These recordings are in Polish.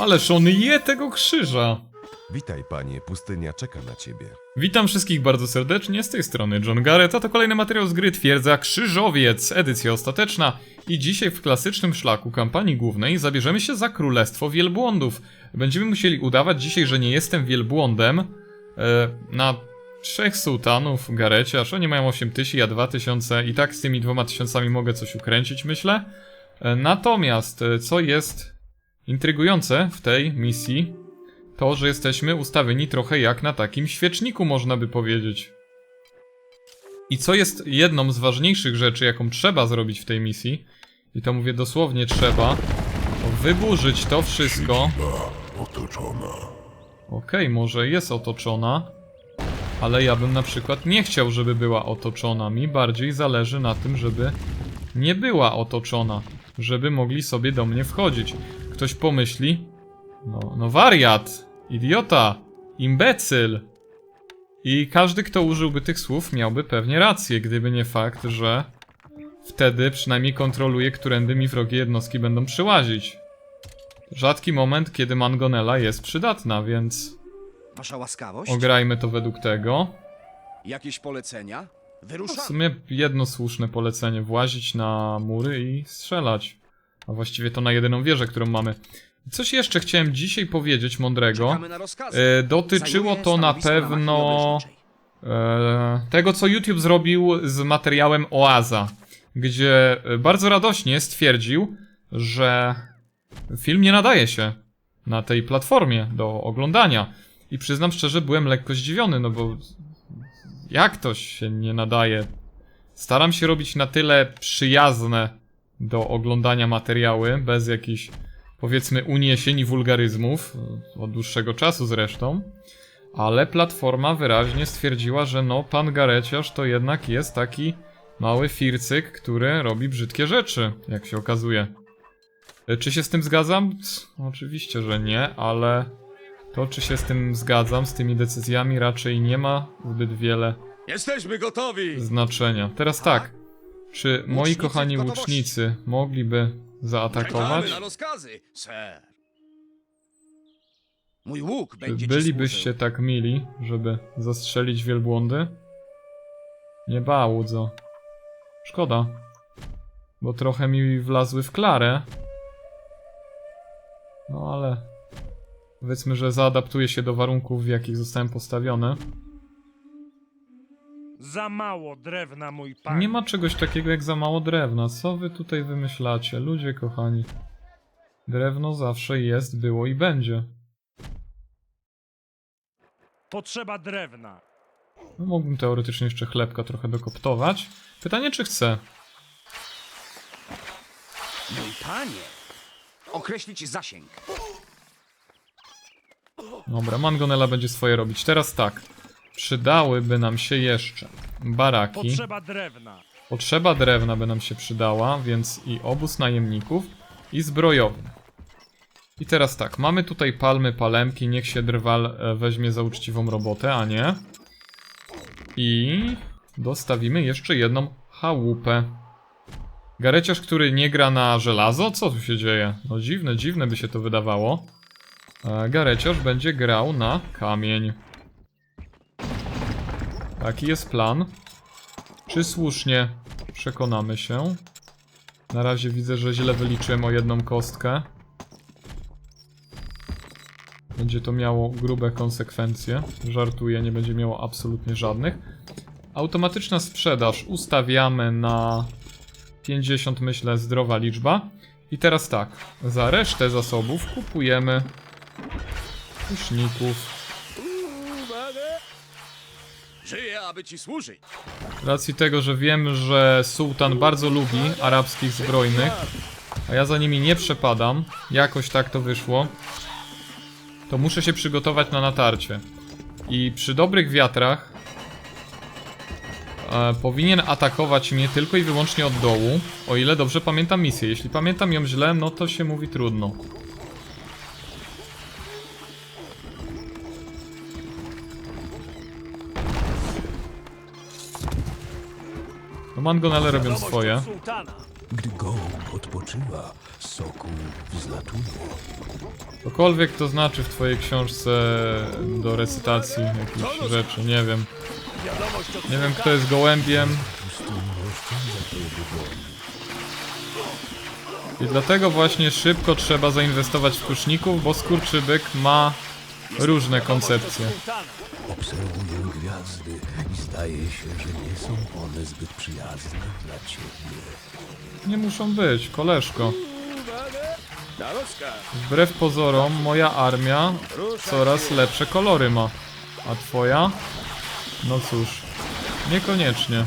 Ależ on je tego krzyża. Witaj, panie, pustynia czeka na ciebie. Witam wszystkich bardzo serdecznie, z tej strony John Garrett, a to kolejny materiał z gry Twierdza Krzyżowiec, edycja ostateczna i dzisiaj w klasycznym szlaku kampanii głównej zabierzemy się za Królestwo Wielbłądów. Będziemy musieli udawać dzisiaj, że nie jestem wielbłądem e, na trzech sułtanów Gareciarz, oni mają 8000, ja 2000 i tak z tymi dwoma tysiącami mogę coś ukręcić, myślę. E, natomiast, e, co jest intrygujące w tej misji, to, że jesteśmy ustawieni trochę jak na takim świeczniku, można by powiedzieć. I co jest jedną z ważniejszych rzeczy, jaką trzeba zrobić w tej misji, i to mówię dosłownie trzeba, to wyburzyć to wszystko. Otoczona. Okej, może jest otoczona, ale ja bym na przykład nie chciał, żeby była otoczona. Mi bardziej zależy na tym, żeby nie była otoczona, żeby mogli sobie do mnie wchodzić. Ktoś pomyśli, no, no wariat, idiota, imbecyl. I każdy, kto użyłby tych słów, miałby pewnie rację, gdyby nie fakt, że wtedy przynajmniej kontroluje, którędy mi wrogie jednostki będą przyłazić. Rzadki moment, kiedy Mangonela jest przydatna, więc Wasza łaskawość? ograjmy to według tego. Jakieś polecenia? W Wyruszamy. sumie jedno słuszne polecenie, włazić na mury i strzelać. A właściwie to na jedyną wieżę, którą mamy. Coś jeszcze chciałem dzisiaj powiedzieć mądrego. E, dotyczyło to na pewno e, tego, co YouTube zrobił z materiałem Oaza, gdzie bardzo radośnie stwierdził, że film nie nadaje się na tej platformie do oglądania. I przyznam szczerze, byłem lekko zdziwiony, no bo jak to się nie nadaje? Staram się robić na tyle przyjazne do oglądania materiały, bez jakichś powiedzmy uniesień i wulgaryzmów, e, od dłuższego czasu zresztą. Ale platforma wyraźnie stwierdziła, że no, pan Gareciarz to jednak jest taki mały fircyk, który robi brzydkie rzeczy, jak się okazuje. E, Czy się z tym zgadzam? Oczywiście, że nie, ale to, czy się z tym zgadzam, z tymi decyzjami, raczej nie ma zbyt wiele Jesteśmy gotowi! znaczenia. Teraz tak. Czy moi Łucznicy kochani w gotowości. łucznicy mogliby zaatakować? Czekamy na rozkazy, ser. Mój łuk Czy będzie bylibyście tak mili, żeby zastrzelić wielbłądy? Nie bałudzo. Szkoda. Bo trochę mi wlazły w klarę. No ale... Powiedzmy, że zaadaptuję się do warunków, w jakich zostałem postawiony. Za mało drewna, mój panie. Nie ma czegoś takiego jak za mało drewna. Co wy tutaj wymyślacie? Ludzie kochani. Drewno zawsze jest, było i będzie. Potrzeba drewna. No, mógłbym teoretycznie jeszcze chlebka trochę dokoptować. Pytanie, czy chcę? Mój panie! Określić zasięg. Dobra, Mangonela będzie swoje robić. Teraz tak. Przydałyby nam się jeszcze baraki. Potrzeba drewna. Potrzeba drewna by nam się przydała, więc i obóz najemników, i zbrojownia. I teraz tak, mamy tutaj palmy, palemki, niech się drwal e, weźmie za uczciwą robotę, a nie. I dostawimy jeszcze jedną chałupę. Gareciarz, który nie gra na żelazo? Co tu się dzieje? No dziwne, dziwne by się to wydawało. E, Gareciarz będzie grał na kamień. Taki jest plan. Czy słusznie? Przekonamy się. Na razie widzę, że źle wyliczyłem o jedną kostkę. Będzie to miało grube konsekwencje. Żartuję, nie będzie miało absolutnie żadnych. Automatyczna sprzedaż ustawiamy na 50, myślę, zdrowa liczba. I teraz tak, za resztę zasobów kupujemy kuszników. Żyję, aby ci służyć. Z racji tego, że wiem, że sułtan bardzo lubi arabskich zbrojnych, a ja za nimi nie przepadam, jakoś tak to wyszło, to muszę się przygotować na natarcie. I przy dobrych wiatrach e, powinien atakować mnie tylko i wyłącznie od dołu, o ile dobrze pamiętam misję. Jeśli pamiętam ją źle, no to się mówi trudno. No Mangonele robią swoje. Gdy gołąb odpoczywa, sokół wzlatuje. Cokolwiek to znaczy w twojej książce do recytacji jakichś rzeczy, nie wiem. Nie wiem kto jest gołębiem. I dlatego właśnie szybko trzeba zainwestować w kuszników, bo skurczybyk ma różne koncepcje. Obserwuję gwiazdy i zdaje się, że nie są one zbyt przyjazne dla ciebie. Nie muszą być, koleżko. Na rozkaz. Wbrew pozorom, moja armia coraz lepsze kolory ma. A twoja? No cóż, niekoniecznie.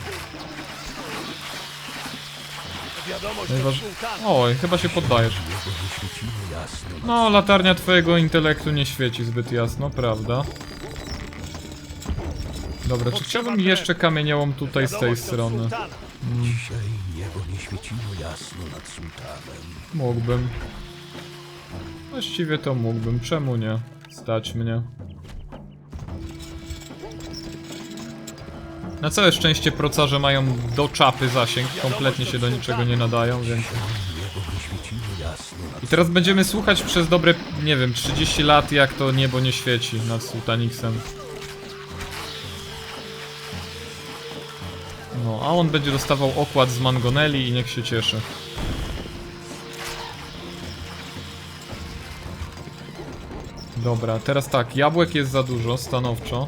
Najważ... Oj, chyba się poddajesz. No, latarnia twojego intelektu nie świeci zbyt jasno, prawda? Dobra, czy chciałbym jeszcze kamieniołom tutaj z tej strony? Dzisiaj niebo nie świeciło jasno nad sułtanem. Mógłbym. Właściwie to mógłbym, czemu nie? Stać mnie. Na całe szczęście procarze mają do czapy zasięg, kompletnie się do niczego nie nadają, więc... I teraz będziemy słuchać przez dobre, nie wiem, 30 lat jak to niebo nie świeci nad Sultanixem. No, a on będzie dostawał okład z Mangoneli i niech się cieszy. Dobra, teraz tak, jabłek jest za dużo, stanowczo.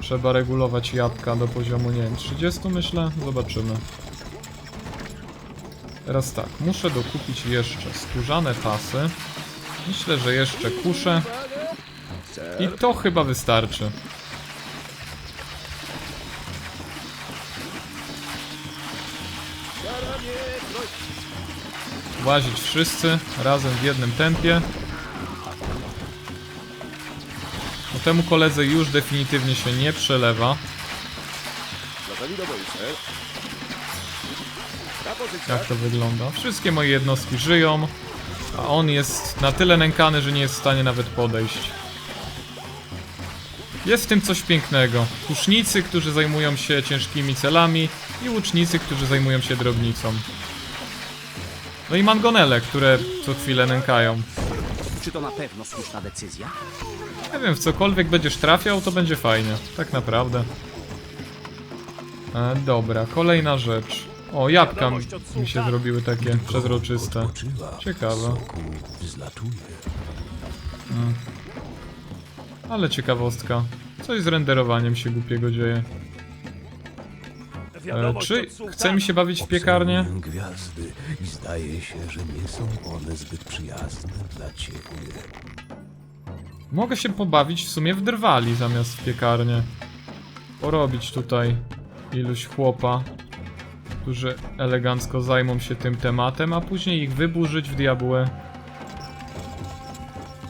Trzeba regulować jabłka do poziomu, nie wiem, 30 myślę? Zobaczymy. Teraz tak, muszę dokupić jeszcze skórzane pasy. Myślę, że jeszcze kuszę. I to chyba wystarczy. Łazić wszyscy razem w jednym tempie. No temu koledze już definitywnie się nie przelewa. Jak to wygląda? Wszystkie moje jednostki żyją, a on jest na tyle nękany, że nie jest w stanie nawet podejść. Jest w tym coś pięknego. Kusznicy, którzy zajmują się ciężkimi celami i łucznicy, którzy zajmują się drobnicą. No i mangonele, które co chwilę nękają. Czy to na pewno słuszna decyzja? Nie wiem, w cokolwiek będziesz trafiał, to będzie fajnie. Tak naprawdę. E, dobra, kolejna rzecz. O, jabłka mi mi się zrobiły takie przezroczyste. Ciekawe. wzlatuje. Ale ciekawostka. Coś z renderowaniem się głupiego dzieje. Czy chce mi się bawić w piekarnię? Obserwuję gwiazdy i zdaje się, że nie są one zbyt przyjazne dla ciebie. Mogę się pobawić w sumie w drwali zamiast w piekarnię. Porobić tutaj iluś chłopa, którzy elegancko zajmą się tym tematem, a później ich wyburzyć w diabłę.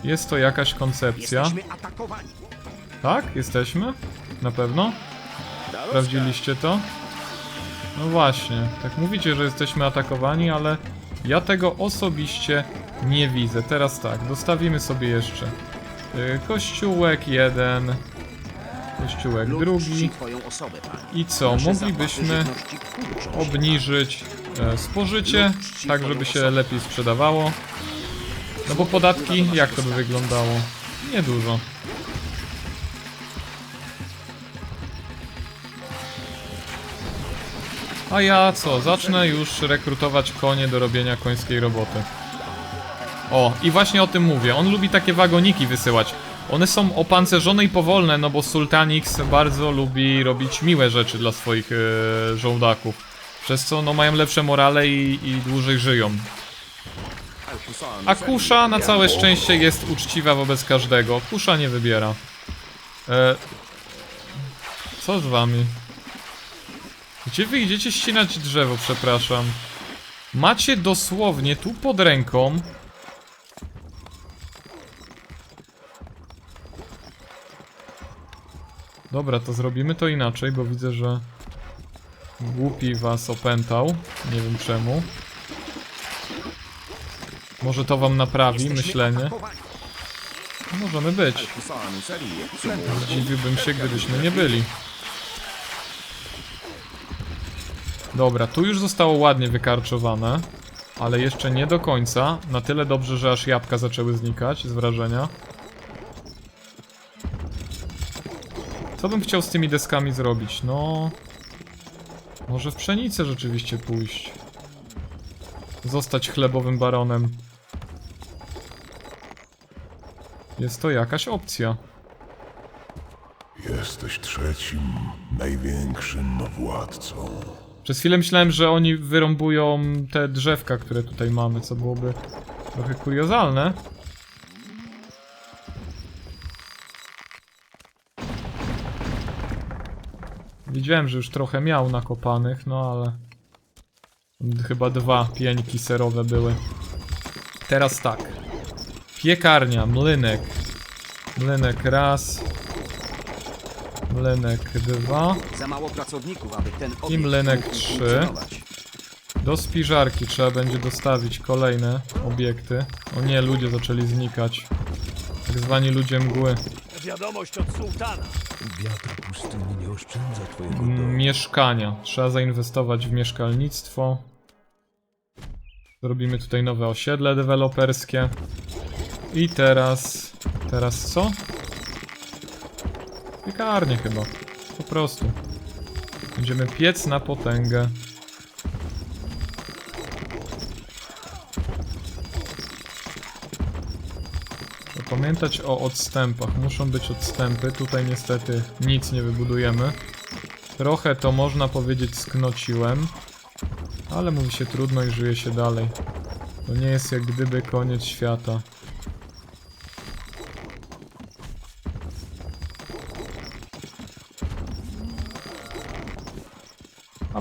Jest to jakaś koncepcja. Jesteśmy atakowani. Tak? Jesteśmy? Na pewno? Sprawdziliście to? No właśnie, tak mówicie, że jesteśmy atakowani, ale ja tego osobiście nie widzę. Teraz tak, dostawimy sobie jeszcze y, kościółek jeden, kościółek drugi i co, moglibyśmy obniżyć e, spożycie, tak żeby się lepiej sprzedawało. No bo podatki, jak to by wyglądało? Niedużo. A ja co? Zacznę już rekrutować konie do robienia końskiej roboty. O, i właśnie o tym mówię. On lubi takie wagoniki wysyłać. One są opancerzone i powolne, no bo Sultanix bardzo lubi robić miłe rzeczy dla swoich e, żołdaków. Przez co no mają lepsze morale i, i dłużej żyją. A kusza na całe szczęście jest uczciwa wobec każdego. Kusza nie wybiera. E, co z wami? Gdzie wy idziecie ścinać drzewo, przepraszam? Macie dosłownie tu pod ręką Dobra, to zrobimy to inaczej, bo widzę, że głupi was opętał. Nie wiem czemu. Może to wam naprawi myślenie. Możemy być. Zdziwiłbym się, gdybyśmy nie byli. Dobra, tu już zostało ładnie wykarczowane, ale jeszcze nie do końca. Na tyle dobrze, że aż jabłka zaczęły znikać z wrażenia. Co bym chciał z tymi deskami zrobić? No... Może w pszenicę rzeczywiście pójść. Zostać chlebowym baronem. Jest to jakaś opcja. Jesteś trzecim, największym władcą. Przez chwilę myślałem, że oni wyrąbują te drzewka, które tutaj mamy, co byłoby trochę kuriozalne. Widziałem, że już trochę miał nakopanych, no ale... Chyba dwa pieńki serowe były. Teraz tak. Piekarnia, młynek. Młynek raz. Młynek dwa. Za mało pracowników, aby ten obiekt I mlenek mógł trzy. funkcjonować. Do spiżarki trzeba będzie dostawić kolejne obiekty. O nie, ludzie zaczęli znikać. Tak zwani ludzie mgły. Wiadomość od sułtana. Wiatr pustyni nie oszczędza twojego domu. Mieszkania. Trzeba zainwestować w mieszkalnictwo. Zrobimy tutaj nowe osiedle deweloperskie. I teraz... Teraz co? Piekarnie chyba. Po prostu. Będziemy piec na potęgę. Pamiętać o odstępach. Muszą być odstępy. Tutaj niestety nic nie wybudujemy. Trochę to można powiedzieć sknociłem. Ale mówi się trudno i żyje się dalej. To nie jest jak gdyby koniec świata.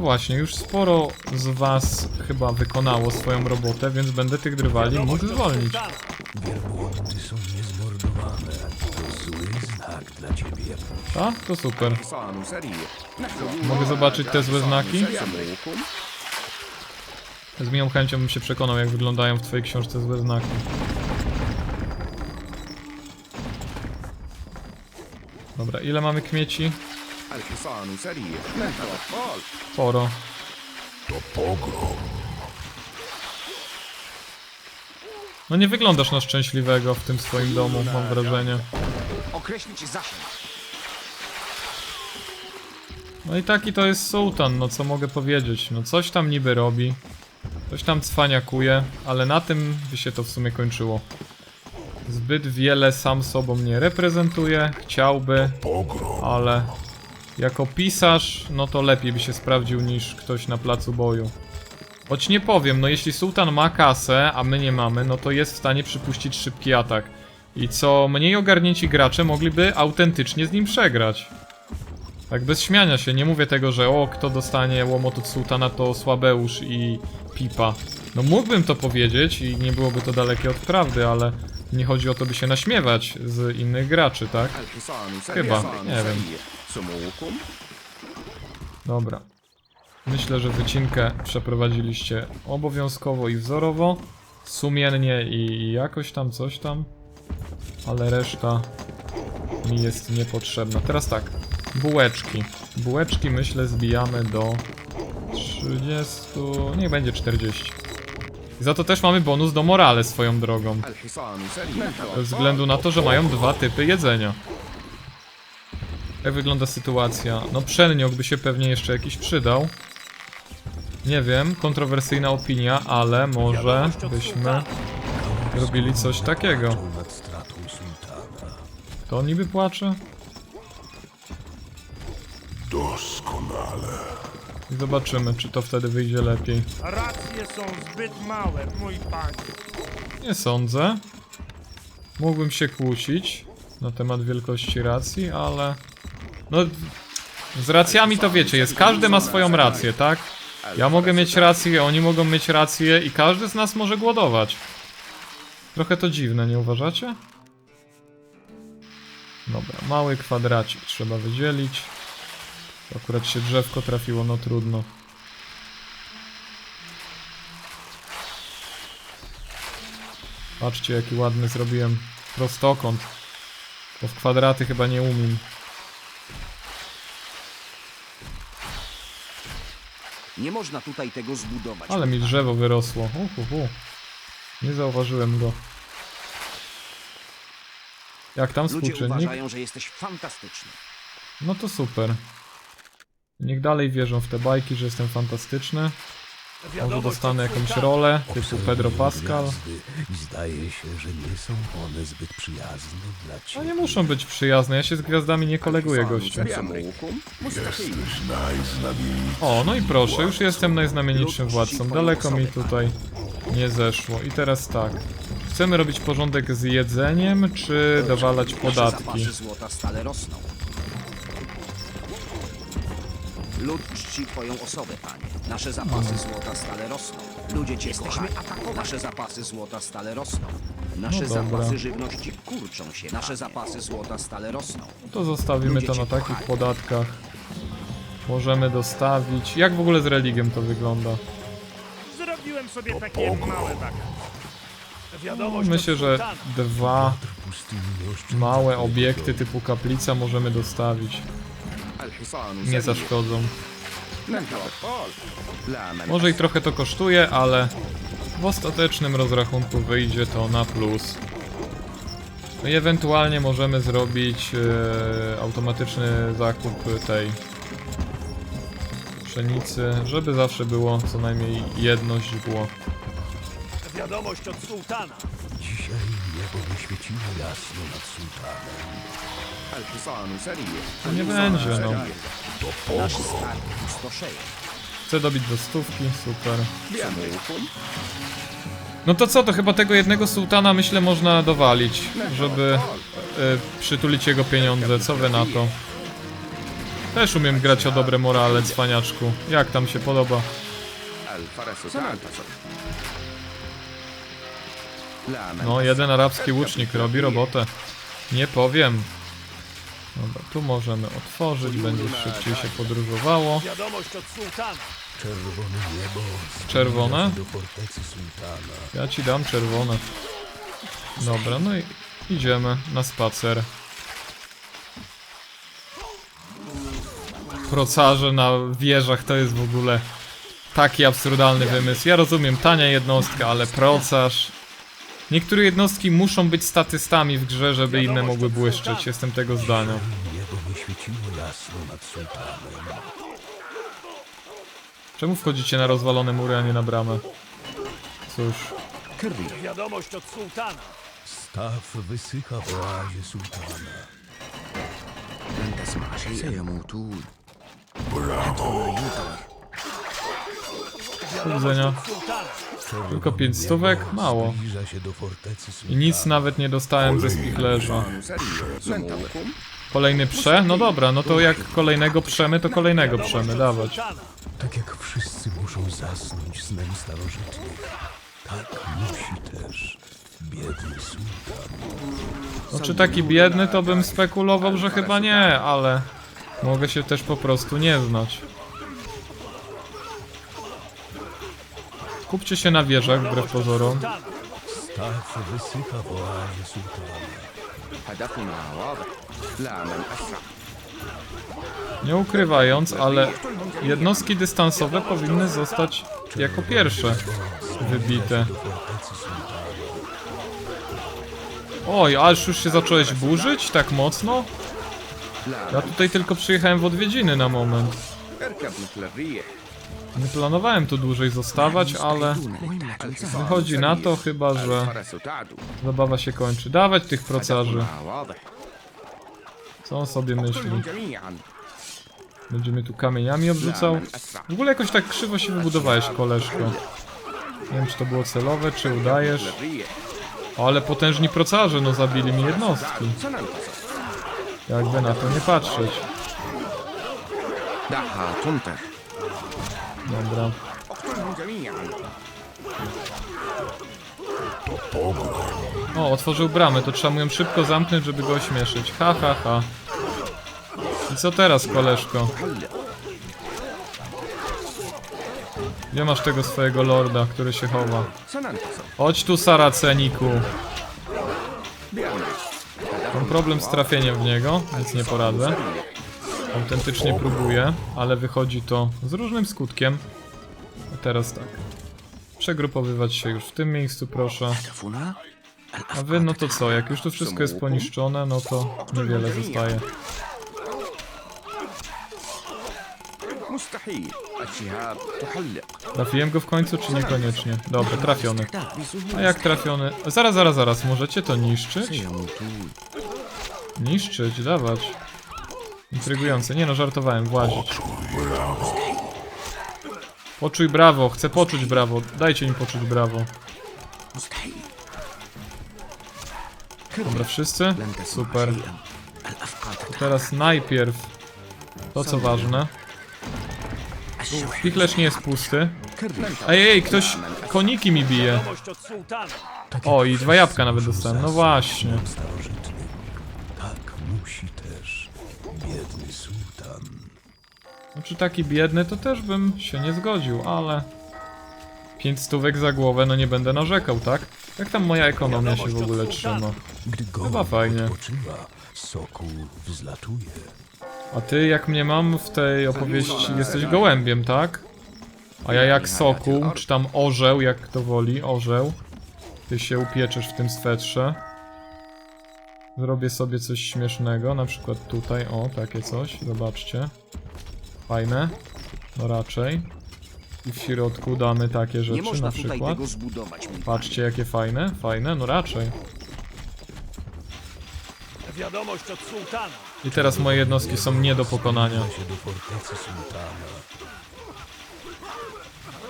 właśnie, już sporo z was chyba wykonało swoją robotę, więc będę tych drwali mógł zwolnić. Wielbłądy są niezmordowane. To zły znak dla ciebie. A? To super. Mogę zobaczyć te złe znaki? Z miłą chęcią bym się przekonał, jak wyglądają w twojej książce złe znaki. Dobra, ile mamy kmieci? الحصان سريع نحن أطفال Sporo. To pogrom. No nie wyglądasz na szczęśliwego w tym swoim domu, mam wrażenie. określić zasięg. No i taki to jest sułtan, no co mogę powiedzieć. No coś tam niby robi. Coś tam cwaniakuje, ale na tym by się to w sumie kończyło. Zbyt wiele sam sobą nie reprezentuje, chciałby, Pogrom. ale jako pisarz, no to lepiej by się sprawdził niż ktoś na placu boju. Choć nie powiem, no jeśli sułtan ma kasę, a my nie mamy, no to jest w stanie przypuścić szybki atak. I co mniej ogarnięci gracze mogliby autentycznie z nim przegrać. Tak bez śmiania się, nie mówię tego, że o, kto dostanie łomot od sułtana to Słabeusz i Pipa. No mógłbym to powiedzieć i nie byłoby to dalekie od prawdy, ale nie chodzi o to, by się naśmiewać z innych graczy, tak? Chyba, nie wiem. Dobra. Myślę, że wycinkę przeprowadziliście obowiązkowo i wzorowo, sumiennie i jakoś tam, coś tam, ale reszta mi jest niepotrzebna. Teraz tak, bułeczki. Bułeczki myślę zbijamy do 30, niech będzie 40. I za to też mamy bonus do morale swoją drogą. Ze względu na to, że mają dwa typy jedzenia. Jak wygląda sytuacja? No przelniok by się pewnie jeszcze jakiś przydał. Nie wiem, kontrowersyjna opinia, ale może byśmy robili coś takiego. To niby płacze? Doskonale. Zobaczymy, czy to wtedy wyjdzie lepiej. Racje są zbyt małe, mój panie. Nie sądzę. Mógłbym się kłócić na temat wielkości racji, ale... No, z racjami to wiecie, jest każdy ma swoją rację, tak? Ja mogę mieć rację, oni mogą mieć rację i każdy z nas może głodować. Trochę to dziwne, nie uważacie? Dobra, mały kwadracik trzeba wydzielić. Akurat się drzewko trafiło, no trudno. Patrzcie jaki ładny zrobiłem prostokąt. Bo w kwadraty chyba nie umiem. Nie można tutaj tego zbudować. Ale mi drzewo wyrosło. Uhuhu. Nie zauważyłem go. Jak tam Ludzie współczynnik? uważają, że jesteś fantastyczny. No to super. Niech dalej wierzą w te bajki, że jestem fantastyczny. Może dostanę jakąś rolę, typu Pedro Pascal. zdaje się, że nie są one zbyt przyjazne dla No ciebie. nie muszą być przyjazne, ja się z gwiazdami nie koleguję, gościu. Jesteś. O, no i proszę, już jestem najznamienitszym władcą. Daleko mi tutaj nie zeszło. I teraz tak. Chcemy robić porządek z jedzeniem, czy dowalać podatki? zapasy złota stale rosną. Lud czci twoją osobę, panie. Nasze zapasy złota stale rosną. Ludzie cię Jesteśmy atakowani. Nasze zapasy złota stale rosną. Nasze No dobra. zapasy żywności kurczą się. Nasze zapasy złota stale rosną. To zostawimy Ludzie to na takich kochają. podatkach. Możemy dostawić. Jak w ogóle z religią to wygląda? Zrobiłem sobie takie małe wakacje. Wiadomość Myślę, od że dwa małe obiekty typu kaplica możemy dostawić. Nie zaszkodzą. Może i trochę to kosztuje, ale w ostatecznym rozrachunku wyjdzie to na plus. No i ewentualnie możemy zrobić e, automatyczny zakup tej pszenicy, żeby zawsze było co najmniej jedno źdźbło. Wiadomość od sułtana. Dzisiaj niebo wyświeciło jasno nad sułtanem. To nie będzie, no. Nasz skarb pustoszeje. Chcę dobić do stówki, super. No to co, to chyba tego jednego sułtana myślę można dowalić, żeby y, przytulić jego pieniądze. Co wy na to? Też umiem grać o dobre morale, cwaniaczku. Jak tam się podoba? No, jeden arabski łucznik robi robotę. Nie powiem. Dobra, tu możemy otworzyć, będzie szybciej się podróżowało. Wiadomość od sułtana. Czerwone niebo Czerwone? Ja ci dam czerwone. Dobra, no i idziemy na spacer. Procarze na wieżach to jest w ogóle taki absurdalny wymysł. Ja rozumiem, tania jednostka, ale procarz... Niektóre jednostki muszą być statystami w grze, żeby inne mogły błyszczeć. Jestem tego zdania. Niebo wyświeciło jasno nad sułtanem. Czemu wchodzicie na rozwalone mury, a nie na bramę? Cóż, Wiadomość od sułtana. Staw wysycha w oazie sułtana. do widzenia. Od sułtana. Tylko pięć stówek? Mało. I nic nawet nie dostałem ze spichlerza. Kolejny prze? No dobra, no to jak kolejnego przemy, to kolejnego przemy, dawać. Tak jak wszyscy muszą zasnąć snem starożytnych, tak musi też biedny sułtan. No czy taki biedny, to bym spekulował, że chyba nie, ale mogę się też po prostu nie znać. Kupcie się na wieżach, wbrew pozorom. Wysycha. Nie ukrywając, ale jednostki dystansowe powinny zostać jako pierwsze wybite. Oj, aż już się zacząłeś burzyć tak mocno? Ja tutaj tylko przyjechałem w odwiedziny na moment. Nie planowałem tu dłużej zostawać, ale wychodzi na to chyba, że zabawa się kończy. Dawać tych procarzy. Co on sobie myśli? Będzie mnie tu kamieniami obrzucał? W ogóle jakoś tak krzywo się wybudowałeś, koleżko. Nie wiem, czy to było celowe, czy udajesz. Ale potężni procarze, no zabili mi jednostki. Jakby na to nie patrzeć. Dobra. O, otworzył bramę, to trzeba mu ją szybko zamknąć, żeby go ośmieszyć. Ha, ha, ha. I co teraz, koleżko? Gdzie masz tego swojego lorda, który się chowa? Chodź tu, Saraceniku. Mam problem z trafieniem w niego, nic nie poradzę. Autentycznie próbuję, ale wychodzi to z różnym skutkiem. A teraz tak. Przegrupowywać się już w tym miejscu, proszę. A wy, no to co, jak już to wszystko jest poniszczone, no to niewiele zostaje. Trafiłem go w końcu, czy niekoniecznie? Dobra, trafiony. A jak trafiony? Zaraz, zaraz, zaraz, możecie to niszczyć? Niszczyć, dawać. Intrygujące. Nie no, żartowałem, właśnie. Poczuj brawo, chcę poczuć brawo. Dajcie mi poczuć brawo. Dobra, wszyscy? Super. To teraz najpierw to, co ważne. Pichlerz nie jest pusty. Ej, ej, ktoś koniki mi bije. O, i dwa jabłka nawet dostałem. No właśnie musi też biedny sułtan. Znaczy taki biedny to też bym się nie zgodził, ale... Pięć stówek za głowę, no nie będę narzekał, tak? Jak tam moja ekonomia się w ogóle trzyma? Gdy Chyba fajnie. odpoczywa, sokół wzlatuje. A ty, jak mnie mam w tej opowieści, jesteś gołębiem, tak? A ja jak sokół, czy tam orzeł, jak kto woli, orzeł. Ty się upieczysz w tym swetrze. Zrobię sobie coś śmiesznego, na przykład tutaj, o, takie coś, zobaczcie. Fajne. No raczej. I w środku damy takie Nie rzeczy, można na tutaj przykład. tego zbudować, mój Patrzcie, jakie fajne, fajne, no raczej. Wiadomość od sułtana. I teraz moje jednostki są nie do pokonania.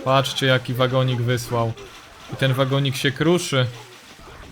Patrzcie, jaki wagonik wysłał. I ten wagonik się kruszy.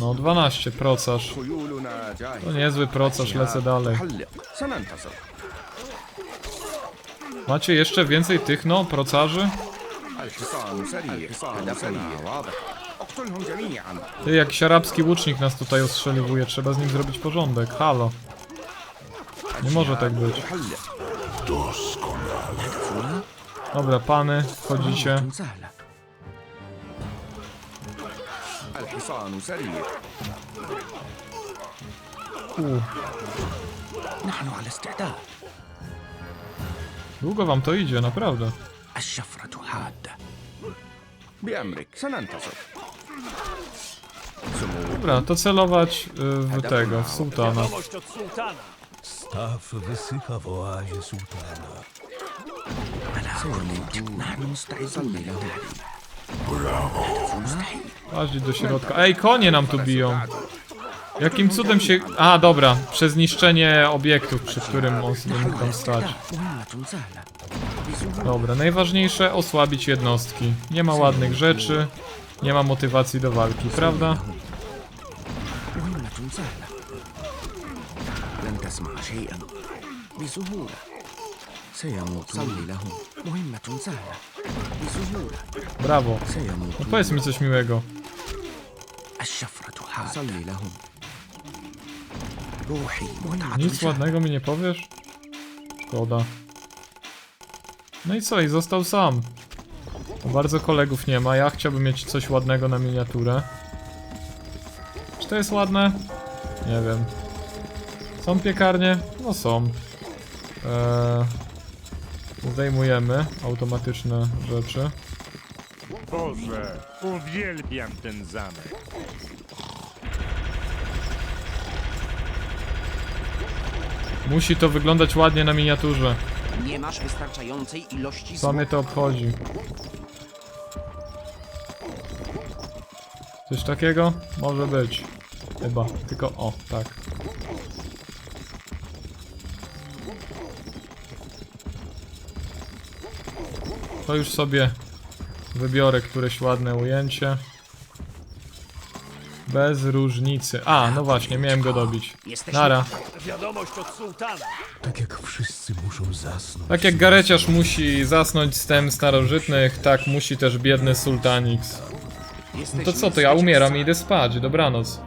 No 12, procarz. To niezły procarz, lecę dalej. Macie jeszcze więcej tych, no, procarzy? Ty, jakiś arabski łucznik nas tutaj ostrzeliwuje, trzeba z nim zrobić porządek, halo. Nie może tak być. Dobra, pany, wchodzicie. سهلة الحصان سريع U, نحن على استعداد długo wam to idzie, naprawdę. الشفرة حادة بأمرك سننتصر سمو Dobra, to celować y, w tego, w sułtana. Wiadomość od sułtana. Staw wysycha w oazie sułtana. سيموتون نحن مستعدون له مستحيل Łaź do środka. Ej, konie nam tu biją. Jakim cudem się... A, dobra. Przez niszczenie obiektów, przy którym on sobie mógł tam stać. مهمة سهلة بسهولة Dobra, najważniejsze osłabić jednostki. Nie ma ładnych rzeczy, nie ma motywacji do walki, prawda? مهمة سهلة لن تسمع شيئا بسهولة سيموت صلي لهم مهمة سهلة بسهولة Brawo. سيموت No powiedz mi coś miłego. الشفرة حادة صلي لهم روحي متعة Nic ładnego mi nie powiesz? Szkoda. No i co, i został sam. Bardzo kolegów nie ma, ja chciałbym mieć coś ładnego na miniaturę. Czy to jest ładne? Nie wiem. Są piekarnie? No są. Eee, zdejmujemy automatyczne rzeczy. Boże, uwielbiam ten zamek. Musi to wyglądać ładnie na miniaturze. Nie masz wystarczającej ilości Co mnie to obchodzi? Coś takiego? Może być. Chyba. Tylko o, tak. To już sobie wybiorę któreś ładne ujęcie. Bez różnicy. A, no właśnie, miałem go dobić. Nara. Wiadomość od sułtana. Tak jak wszyscy muszą zasnąć. Tak jak gareciarz musi zasnąć z tem starożytnych, tak musi też biedny sultanix. No to co, to ja umieram i idę spać, dobranoc.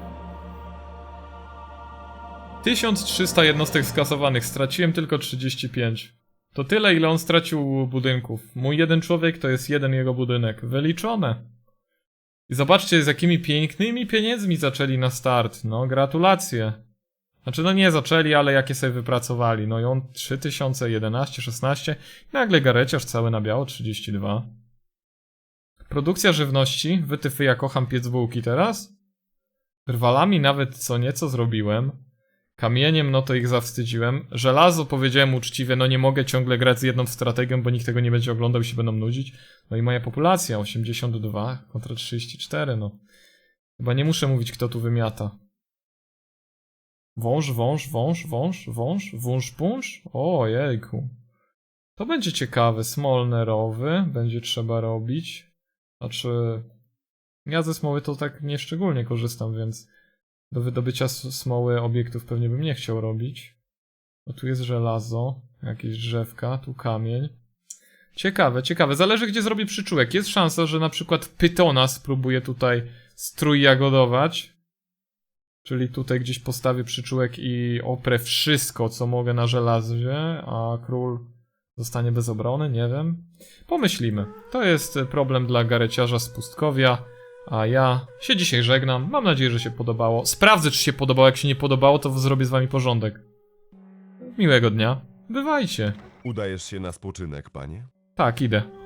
1300 jednostek skasowanych, straciłem tylko 35. To tyle, ile on stracił budynków. Mój jeden człowiek to jest jeden jego budynek. Wyliczone. I zobaczcie, z jakimi pięknymi pieniędzmi zaczęli na start. No, gratulacje. Znaczy, no nie zaczęli, ale jakie sobie wypracowali. No i on 3000, 11, 16. Nagle gareciarz cały na biało, 32. Produkcja żywności. Wytyfy, ja kocham piec bułki teraz. Drwalami nawet co nieco zrobiłem. Kamieniem, no to ich zawstydziłem. Żelazo powiedziałem uczciwie, no nie mogę ciągle grać z jedną strategią, bo nikt tego nie będzie oglądał i się będą nudzić. No i moja populacja, 82 kontra 34, no. Chyba nie muszę mówić, kto tu wymiata. Wąż, wąż, wąż, wąż, wąż, wąż, punsz? O, jejku. To będzie ciekawe. Smolnerowy będzie trzeba robić. Znaczy, ja ze smoły to tak nieszczególnie korzystam, więc do wydobycia smoły obiektów pewnie bym nie chciał robić. O, tu jest żelazo, jakieś drzewka, tu kamień. Ciekawe, ciekawe. Zależy gdzie zrobię przyczółek. Jest szansa, że na przykład pytona spróbuję tutaj strój jagodować. Czyli tutaj gdzieś postawię przyczółek i oprę wszystko, co mogę na żelazie, a król zostanie bez obrony, nie wiem. Pomyślimy. To jest problem dla gareciarza z pustkowia, a ja się dzisiaj żegnam. Mam nadzieję, że się podobało. Sprawdzę, czy się podobało. Jak się nie podobało, to zrobię z wami porządek. Miłego dnia. Bywajcie. Udajesz się na spoczynek, panie? Tak, idę.